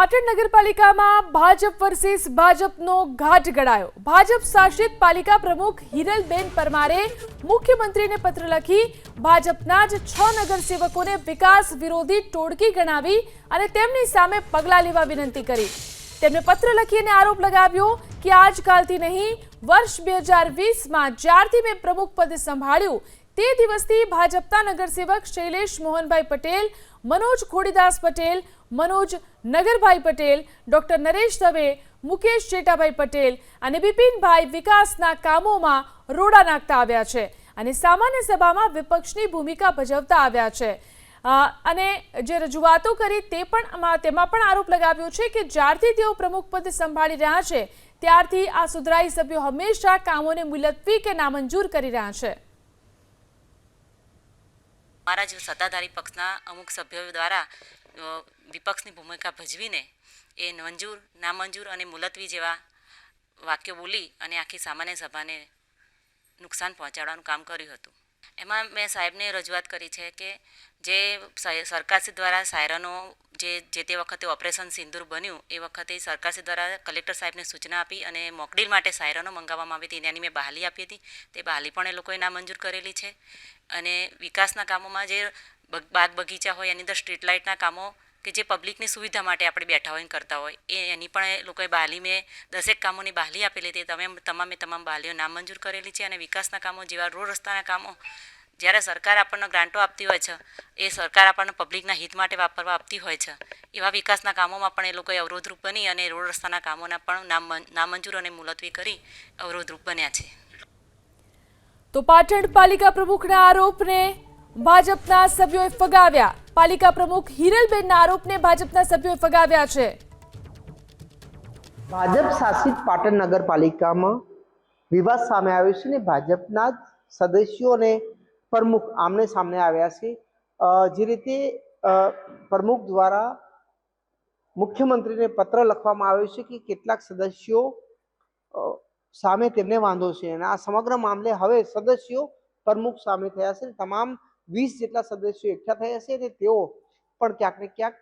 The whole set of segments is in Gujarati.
પાટણ નગરપાલિકામાં ભાજપ વર્સિસ ભાજપનો ઘાટ ગળાયો ભાજપ શાસિત પાલિકા પ્રમુખ હિરલબેન પરમારે મુખ્યમંત્રીને પત્ર લખી ભાજપના જ છ નગરસેવકોને વિકાસ વિરોધી ટોળકી ગણાવી અને તેમની સામે પગલાં લેવા વિનંતી કરી. તેમણે પત્ર લખીને આરોપ લગાવ્યો કે આજકાલથી નહીં, વર્ષ બે હજાર વીસમાં જ્યારથી મેં પ્રમુખ પદ સંભાળ્યું, તે દિવસથી ભાજપના નગરસેવક શૈલેષ મોહનભાઈ પટેલ મનોજ ખોડીદાસ પટેલ, મનોજ નગરભાઈ પટેલ, ડોક્ટર નરેશ દવે, મુકેશ જેટાભાઈ પટેલ અને બિપિનભાઈ વિકાસના કામોમાં રોડા નાખતા આવ્યા છે અને સામાન્ય સભામાં વિપક્ષની ભૂમિકા ભજવતા આવ્યા છે. અને જે રજૂઆતો કરી તે પણ તેમાં પણ આરોપ લગાવ્યો છે કે જ્યારથી તેઓ પ્રમુખ પદ સંભાળી રહ્યા છે, ત્યારથી આ સુધરાઈ સભ્યો હંમેશા કામોને મુલતવી કે નામંજૂર કરી રહ્યા છે. મારા જે સત્તાધારી પક્ષના અમુક સભ્યો દ્વારા વિપક્ષની ભૂમિકા ભજવીને એ મંજૂર નામંજૂર અને મુલતવી જેવા વાક્યો બોલી અને આખી સામાન્ય સભાને નુકસાન પહોંચાડવાનું કામ કર્યું હતું. એમાં મેં સાહેબને રજૂઆત કરી છે કે જે સરકારશ્રી દ્વારા સાયરનો જે જે તે વખતે ઓપરેશન સિંદૂર બન્યું, એ વખતે સરકારશ્રી દ્વારા કલેક્ટર સાહેબને સૂચના આપી અને મોકડીલ માટે સાયરનો મંગાવવામાં આવી હતી. એની મેં બહાલી આપી હતી. તે બહાલી પણ એ લોકોએ નામંજૂર કરેલી છે. અને વિકાસના કામોમાં જે બાગ બગીચા હોય, એની અંદર સ્ટ્રીટ લાઇટના કામો કે જે પબ્લિકની સુવિધા માટે આપણે બેઠા હોય કરતા હોય, એ એની પણ એ લોકોએ બાલી મેં દસેક કામોની બહાલી આપેલી હતી. તમે તમામે તમામ બહાલીઓ નામંજૂર કરેલી છે અને વિકાસના કામો જેવા રોડ રસ્તાના કામો જ્યારે સરકાર આપણને ગ્રાન્ટો આપતી હોય છે, એ સરકાર આપણને પબ્લિકના હિત માટે વાપરવા આપતી હોય છે, એવા વિકાસના કામોમાં પણ એ લોકોએ અવરોધરૂપ બની અને રોડ રસ્તાના કામોના પણ નામ નામંજૂર અને મુલતવી કરી અવરોધરૂપ બન્યા છે. તો પાટણ પાલિકા પ્રમુખના આરોપને ભાજપના સભ્યોએ ફગાવ્યા. પાલિકા પ્રમુખ હિરલબેનના આરોપને ભાજપના સભ્યોએ ફગાવ્યા છે. ભાજપ શાસિત પાટણ નગરપાલિકામાં વિવાદ સામે આવ્યો છે ને ભાજપના સદસ્યો અને પ્રમુખ આમને સામને આવ્યા છે. જે રીતે પ્રમુખ દ્વારા મુખ્યમંત્રીને પત્ર લખવામાં આવ્યો છે કે કેટલાક સદસ્યો સામે તેમને વાંધો છે અને આ સમગ્ર મામલે હવે સદસ્યો પ્રમુખ સામે થયા છે. તમામ વીસ જેટલા સદસ્યો એકઠા થયા છે અને તેઓ પણ ક્યાંક ને ક્યાંક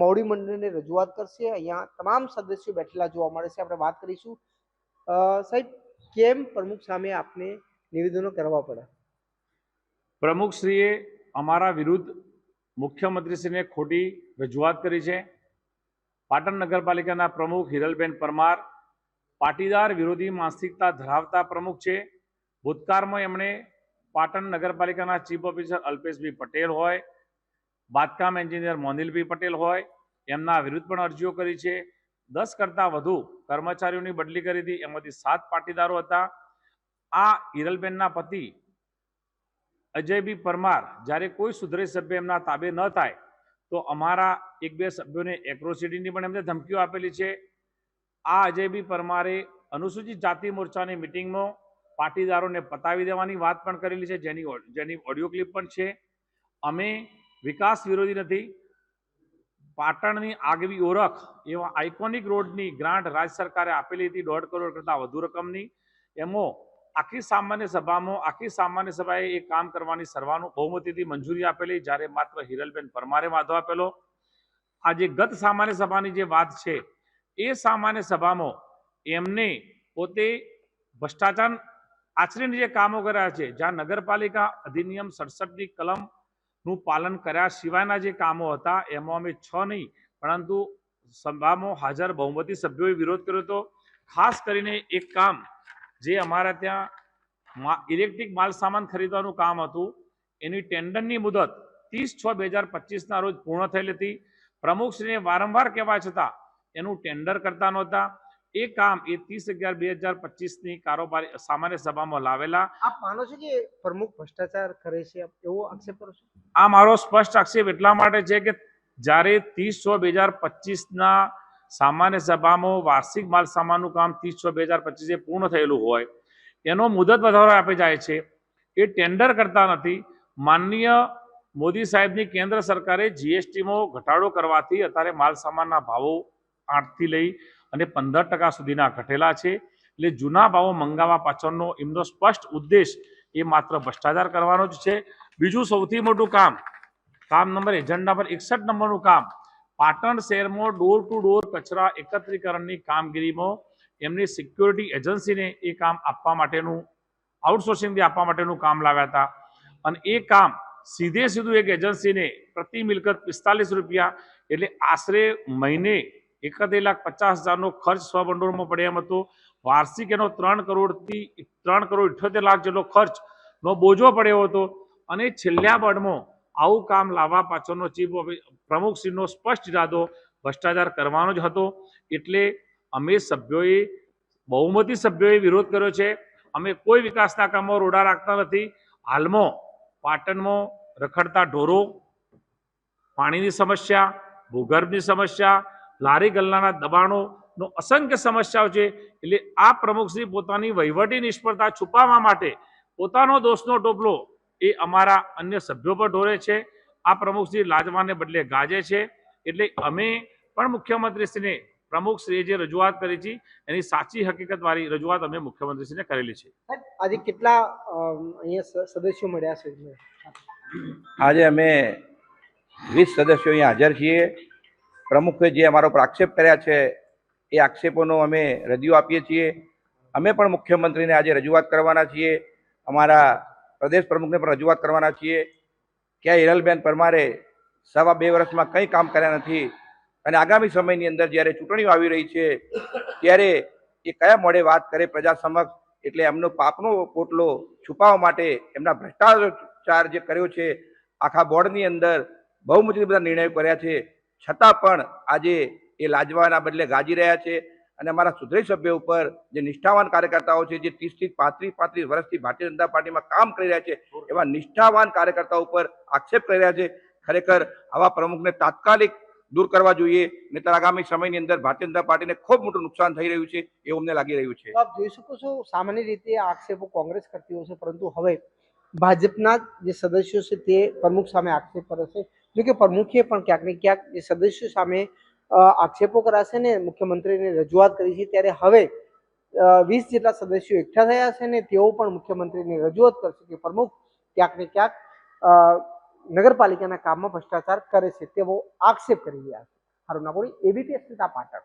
મોવડી મંડળને રજૂઆત કરશે. અહીંયા તમામ સદસ્યો બેઠેલા જોવા મળે છે. આપણે વાત કરીશું. સાહેબ, કેમ પ્રમુખ સામે આપને નિવેદનો કરવા પડે પ્રમુખશ્રીએ અમારા વિરુદ્ધ મુખ્યમંત્રીશ્રીને ખોટી રજૂઆત કરી છે. પાટણ નગરપાલિકાના પ્રમુખ હિરલબેન પરમાર પાટીદાર વિરોધી માનસિકતા ધરાવતા પ્રમુખ છે. ભૂતકાળમાં એમણે પાટણ નગરપાલિકાના ચીફ ઓફિસર અલ્પેશભાઈ પટેલ હોય, બાંધકામ એન્જિનિયર મોનિલભાઈ પટેલ હોય, એમના વિરુદ્ધ પણ અરજીઓ કરી છે. દસ કરતાં વધુ કર્મચારીઓની બદલી કરી હતી. એમાંથી સાત પાટીદારો હતા. આ હિરલબેનના પતિ અજયભી પરમાર જ્યારે કોઈ સુધરે સભ્ય એમના તાબે ન થાય, તો અમારા એક બે સભ્યોને એક્રોસિટીની પણ એમને ધમકીઓ આપેલી છે. આ અજયબી પરમારે અનુસૂચિત જાતિ મોરચાની મિટિંગમાં પાટીદારોને પતાવી દેવાની વાત પણ કરેલી છે. જેની જેની ઓડિયો ક્લિપ પણ છે. અમે વિકાસ વિરોધી નથી. પાટણની આગવી ઓળખ એવા આઇકોનિક રોડની ગ્રાન્ટ રાજ્ય સરકારે આપેલી હતી દોઢ કરોડ કરતાં વધુ રકમની. એમાં આખી સામાન્ય સભામાં, આખી સામાન્ય સભાએ એ કામ કરવાની સર્વાનું બહુમતીથી મંજૂરી આપેલી, જ્યારે માત્ર હિરલબેન પરમારે વાંધો આપેલો. આજે ગત સામાન્ય સભાની જે વાત છે, એ સામાન્ય સભામાં એમને પોતે ભ્રષ્ટાચાર આચરીને જે કામો કર્યા છે, જ્યાં નગરપાલિકા અધિનિયમ સડસઠની કલમનું પાલન કર્યા સિવાયના જે કામો હતા, એમાં અમે છ નહીં, પરંતુ સભામાં હાજર બહુમતી સભ્યોએ વિરોધ કર્યો હતો. ખાસ કરીને એક કામ, જે અમારા ત્યાં ઇલેક્ટ્રિક માલ સામાન ખરીદવાનું કામ હતું, એની ટેન્ડરની મુદત ત્રીસ છ બે હજાર પચીસના રોજ પૂર્ણ થયેલી હતી. પ્રમુખશ્રીને વારંવાર કહેવા છતાં, એનું ટેન્ડર કરતા નહોતા. એ કામ એ ત્રીસ અગિયાર બે હજાર પચીસની કારોબારી સામાન્ય સભામાં લાવેલા. આપ માનો છો કે પ્રમુખ ભ્રષ્ટાચાર કરે છે એવો આક્ષેપ કરો છો? આ મારો સ્પષ્ટ આક્ષેપ એટલા માટે છે કે જ્યારે ત્રીસ છ બે હજાર પચીસના સામાન્ય સભામાં વાર્ષિક માલ સામાનનું કામ ત્રીસ છ બે હજાર પચીસે પૂર્ણ થયેલું હોય એનો મુદત વધારો આપી જાય છે. એ ટેન્ડર કરતા નથી. માનનીય મોદી સાહેબની કેન્દ્ર સરકારે જીએસટીમાં ઘટાડો કરવાથી અત્યારે માલ સામાનના ભાવો આઠથી લઈ અને પંદર ટકા સુધીના ઘટેલા છે. એટલે જૂના ભાવો મંગાવવા પાછળનો એમનો સ્પષ્ટ ઉદ્દેશ એ માત્ર ભ્રષ્ટાચાર કરવાનો જ છે. બીજું સૌથી મોટું કામ કામ નંબર એજન્ડા પર એકસઠ નંબરનું કામ, પાટણ શહેરમાં ડોર ટુ ડોર કચરા એકત્રીકરણની કામગીરીમાં એમની સિક્યોરિટી એજન્સીને એ કામ આપવા માટેનું આઉટસોર્સિંગથી આપવા માટેનું કામ લાવ્યા હતા. અને એ કામ સીધે સીધું એક એજન્સીને પ્રતિ મિલકત પિસ્તાલીસ રૂપિયા, એટલે આશરે મહિને એકાદ લાખ પચાસ હજારનો ખર્ચ સ્વભંડોળમાં પડે એમ હતો. વાર્ષિક એનો ત્રણ કરોડથી, ત્રણ કરોડ ઇઠ્યોતેર લાખ જેટલો ખર્ચનો બોજો પડ્યો હતો. અને છેલ્લા બળમાં આવું કામ લાવવા પાછળનો ચીફ પ્રમુખશ્રીનો સ્પષ્ટ ઇરાદો ભ્રષ્ટાચાર કરવાનો જ હતો. એટલે અમે સભ્યોએ, બહુમતી સભ્યોએ વિરોધ કર્યો છે. અમે કોઈ વિકાસના કામો રોડા રાખતા નથી. હાલમાં પાટણમાં રખડતા ઢોરો, પાણીની સમસ્યા, ભૂગર્ભની સમસ્યા લારી ગલ્લાના દબાણોનો અસંખ્ય સમસ્યાઓ છે. એટલે આ પ્રમુખશ્રી પોતાની વહીવટી નિષ્ફળતા છુપાવવા માટે પોતાનો દોષનો ટોપલો એ અમારા અન્ય સભ્યો પર ઢોરે છે. આ પ્રમુખશ્રી લાજવાને બદલે ગાજે છે. એટલે અમે પણ મુખ્યમંત્રીશ્રીને પ્રમુખશ્રીએ જે રજૂઆત કરી છે એની સાચી હકીકતવાળી રજૂઆત અમે મુખ્યમંત્રીશ્રીને કરેલી છે. આજે કેટલા અહીંયા સદસ્યો મળ્યા છે? આજે અમે વીસ સદસ્યો અહીંયા હાજર છીએ. પ્રમુખે જે અમારો પ્રાક્ષેપ કર્યા છે, એ આક્ષેપોનો અમે રજૂ આપીએ છીએ. અમે પણ મુખ્યમંત્રીને આજે રજૂઆત કરવાના છીએ. અમારા પ્રદેશ પ્રમુખને પણ રજૂઆત કરવાના છીએ. કે આ હિરલબેન પરમારે સવા બે વર્ષમાં કંઈ કામ કર્યા નથી અને આગામી સમયની અંદર જ્યારે ચૂંટણીઓ આવી રહી છે, ત્યારે એ કયા મોડે વાત કરે પ્રજા સમક્ષ એટલે એમનો પાપનો પોટલો છુપાવવા માટે એમના ભ્રષ્ટાચાર જે કર્યો છે, આખા બોર્ડની અંદર બહુમતી બધા નિર્ણયો કર્યા છે. છતાં પણ આજે એ લાજવાના બદલે ગાજી રહ્યા છે અને અમારા સુધરી સભ્યો ઉપર જે નિષ્ઠાવાન કાર્યકર્તાઓ છે, જે ત્રીસથી પાંત્રીસ પાંત્રીસ વર્ષથી ભારતીય જનતા પાર્ટીમાં કામ કરી રહ્યા છે, એવા નિષ્ઠાવાન કાર્યકર્તાઓ ઉપર આક્ષેપ કરી રહ્યા છે, ખરેખર આવા પ્રમુખને તાત્કાલિક દૂર કરવા જોઈએ, નહીતર આગામી સમયની અંદર ભારતીય જનતા પાર્ટીને ખૂબ મોટું નુકસાન થઈ રહ્યું છે, એવું અમને લાગી રહ્યું છે. આપ જોઈ શકો છો, સામાન્ય રીતે આક્ષેપો કોંગ્રેસ કરતી હોય છે, પરંતુ હવે ભાજપના જે સદસ્યો છે તે પ્રમુખ સામે આક્ષેપ કરે છે. જો કે પ્રમુખે પણ ક્યાંક ક્યાંક જે સદસ્યો સામે આક્ષેપો કરાશે ને, મુખ્યમંત્રીને રજૂઆત કરી છે, ત્યારે હવે વીસ જેટલા સદસ્યો એકઠા થયા છે ને, તેઓ પણ મુખ્યમંત્રીને રજૂઆત કરશે કે પ્રમુખ ક્યાંક ક્યાંક નગરપાલિકાના કામમાં ભ્રષ્ટાચાર કરે છે તેવો આક્ષેપ કરી રહ્યા છે. હારું નાગોરી એબીપી અસ્મિતા પાટણ.